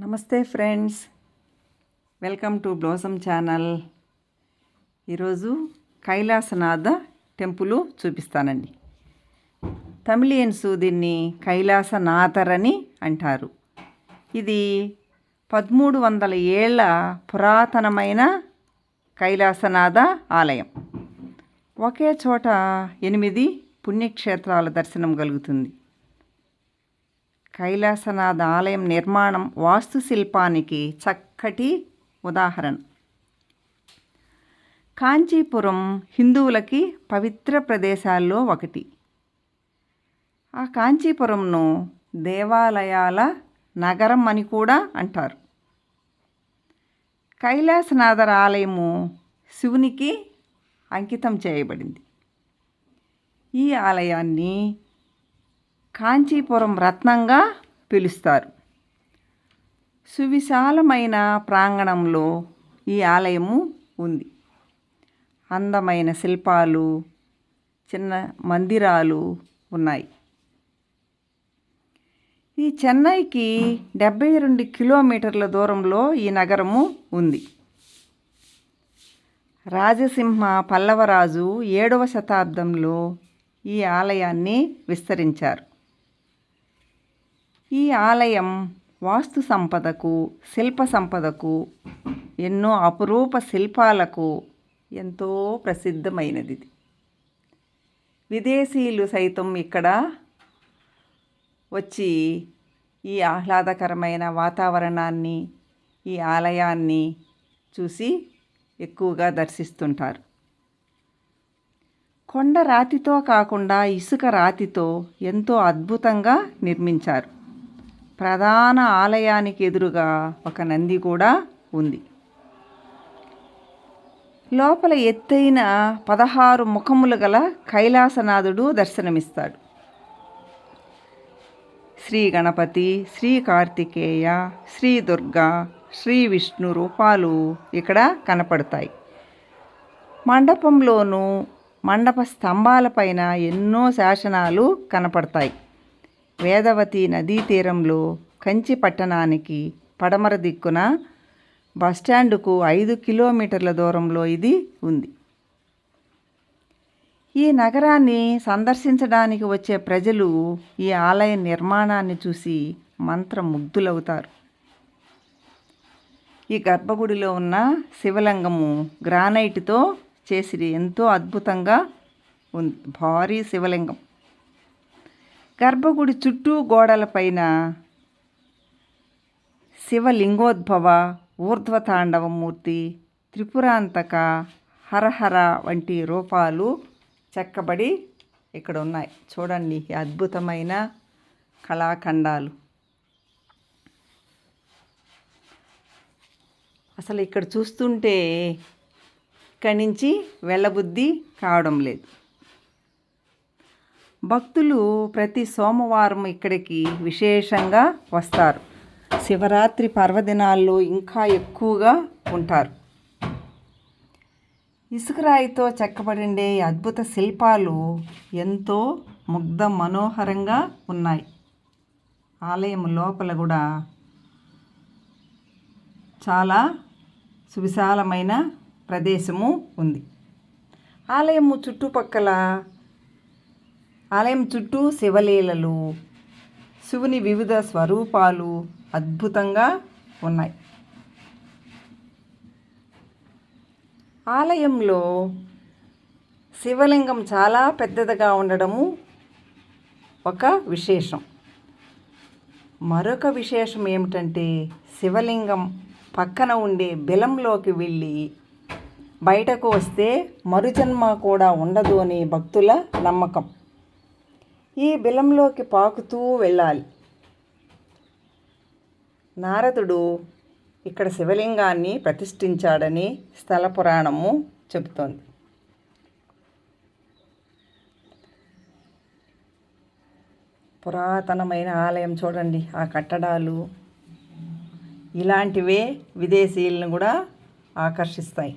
నమస్తే friends. Welcome to blossom channel. ఈరోజు Kailasanatha temple చూపిస్తానండి. తమిళియన్స్ దీన్ని కైలాసనాథర్ అని అంటారు. ఇది పదమూడు వందల ఏళ్ళ పురాతనమైన కైలాసనాథ ఆలయం. ఒకే చోట ఎనిమిది పుణ్యక్షేత్రాల దర్శనం కలుగుతుంది. కైలాసనాథ ఆలయం నిర్మాణం వాస్తుశిల్పానికి చక్కటి ఉదాహరణ. కాంచీపురం హిందువులకి పవిత్ర ప్రదేశాల్లో ఒకటి. ఆ కాంచీపురంను దేవాలయాల నగరం అని కూడా అంటారు. కైలాసనాథర్ ఆలయము శివునికి అంకితం చేయబడింది. ఈ ఆలయాన్ని కాంచీపురం రత్నంగా పిలుస్తారు. సువిశాలమైన ప్రాంగణంలో ఈ ఆలయము ఉంది. అందమైన శిల్పాలు చిన్న మందిరాలు ఉన్నాయి. ఈ చెన్నైకి డెబ్బై రెండు కిలోమీటర్ల దూరంలో ఈ నగరము ఉంది. రాజసింహ పల్లవరాజు ఏడవ శతాబ్దంలో ఈ ఆలయాన్ని విస్తరించారు. ఈ ఆలయం వాస్తు సంపదకు శిల్ప సంపదకు ఎన్నో అపురూప శిల్పాలకు ఎంతో ప్రసిద్ధమైనది విదేశీయులు సైతం ఇక్కడ వచ్చి ఈ ఆహ్లాదకరమైన వాతావరణాన్ని ఈ ఆలయాన్ని చూసి ఎక్కువగా దర్శిస్తుంటారు. కొండ రాతితో కాకుండా ఇసుక రాతితో ఎంతో అద్భుతంగా నిర్మించారు. ప్రధాన ఆలయానికి ఎదురుగా ఒక నంది కూడా ఉంది. లోపల ఎత్తైన పదహారు ముఖములు గల కైలాసనాథుడు దర్శనమిస్తాడు. శ్రీ గణపతి శ్రీ కార్తికేయ శ్రీ దుర్గా శ్రీ విష్ణు రూపాలు ఇక్కడ కనపడతాయి. మండపంలోనూ మండప స్తంభాలపైన ఎన్నో శాసనాలు కనపడతాయి. వేదవతి నదీ తీరంలో కంచి పట్టణానికి పడమర దిక్కున బస్టాండుకు ఐదు కిలోమీటర్ల దూరంలో ఇది ఉంది. ఈ నగరాన్ని సందర్శించడానికి వచ్చే ప్రజలు ఈ ఆలయ నిర్మాణాన్ని చూసి మంత్రముగ్ధులవుతారు. ఈ గర్భగుడిలో ఉన్న శివలింగము గ్రానైట్తో చేసి ఎంతో అద్భుతంగా ఉంది. భారీ శివలింగం. గర్భగుడి చుట్టూ గోడలపైన శివలింగోద్భవ ఊర్ధ్వతాండవమూర్తి త్రిపురాంతక హరహర వంటి రూపాలు చెక్కబడి ఇక్కడ ఉన్నాయి చూడండి అద్భుతమైన కళాఖండాలు. అసలు ఇక్కడ చూస్తుంటే ఇక్కడి నుంచి వెళ్ళబుద్ధి కావడం లేదు. భక్తులు ప్రతి సోమవారం ఇక్కడికి విశేషంగా వస్తారు. శివరాత్రి పర్వదినాల్లో ఇంకా ఎక్కువగా ఉంటారు. ఇసుకరాయితో చెక్కబడిండే అద్భుత శిల్పాలు ఎంతో ముగ్ధ మనోహరంగా ఉన్నాయి. ఆలయం లోపల కూడా చాలా సువిశాలమైన ప్రదేశము ఉంది. ఆలయము చుట్టుపక్కల ఆలయం చుట్టూ శివలీలలు శివుని వివిధ స్వరూపాలు అద్భుతంగా ఉన్నాయి. ఆలయంలో శివలింగం చాలా పెద్దదిగా ఉండడము ఒక విశేషం. మరొక విశేషం ఏమిటంటే శివలింగం పక్కన ఉండే బిలంలోకి వెళ్ళి బయటకు వస్తే మరుజన్మ కూడా ఉండదు అని భక్తుల నమ్మకం. ఈ బిలంలోకి పాకుతూ వెళ్ళాలి. నారదుడు ఇక్కడ శివలింగాన్ని ప్రతిష్ఠించాడని స్థల పురాణము చెబుతోంది. పురాతనమైన ఆలయం చూడండి ఆ కట్టడాలు. ఇలాంటివే విదేశీయులను కూడా ఆకర్షిస్తాయి.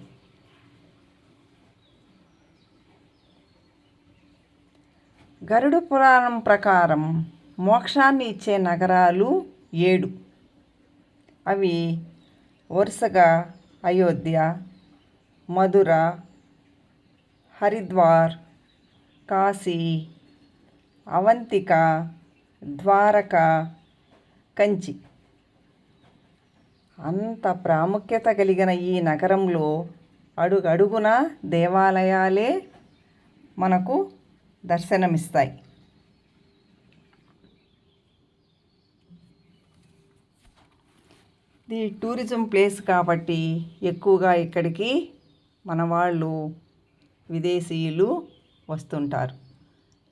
గరుడ పురాణం ప్రకారం మోక్షాన్ని ఇచ్చే నగరాలు ఏడు. అవి వరుసగా అయోధ్య మధుర హరిద్వార్ కాశీ అవంతిక ద్వారక కంచి. అంత ప్రాముఖ్యత కలిగిన ఈ నగరంలో అడుగడుగున దేవాలయాలే మనకు దర్శనమిస్తాయి. ఇది టూరిజం ప్లేస్ కాబట్టి ఎక్కువగా ఇక్కడికి మన వాళ్ళు విదేశీయులు వస్తుంటారు.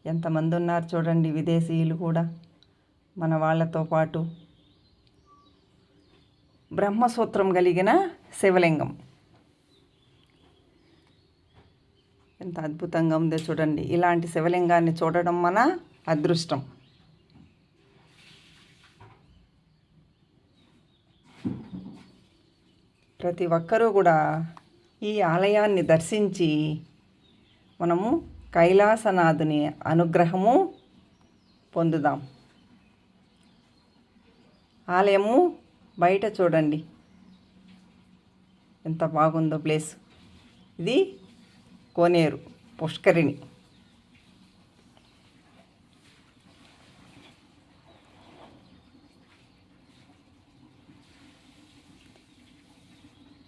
ఎంతమంది ఉన్నారు చూడండి విదేశీయులు కూడా మన వాళ్ళతో పాటు. బ్రహ్మసూత్రం కలిగిన శివలింగం. ఎంత అద్భుతంగా ఉందో చూడండి. ఇలాంటి శివలింగాన్ని చూడడం మన అదృష్టం. ప్రతి ఒక్కరూ కూడా ఈ ఆలయాన్ని దర్శించి మనము కైలాసనాథుని అనుగ్రహము పొందుదాం. ఆలయము బయట చూడండి. ఎంత బాగుందో ప్లేస్. ఇది కోనేరు పుష్కరిణి.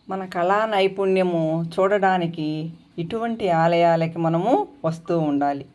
మన కళా నైపుణ్యము చూడడానికి ఇటువంటి ఆలయాలకి మనము వస్తూ ఉండాలి.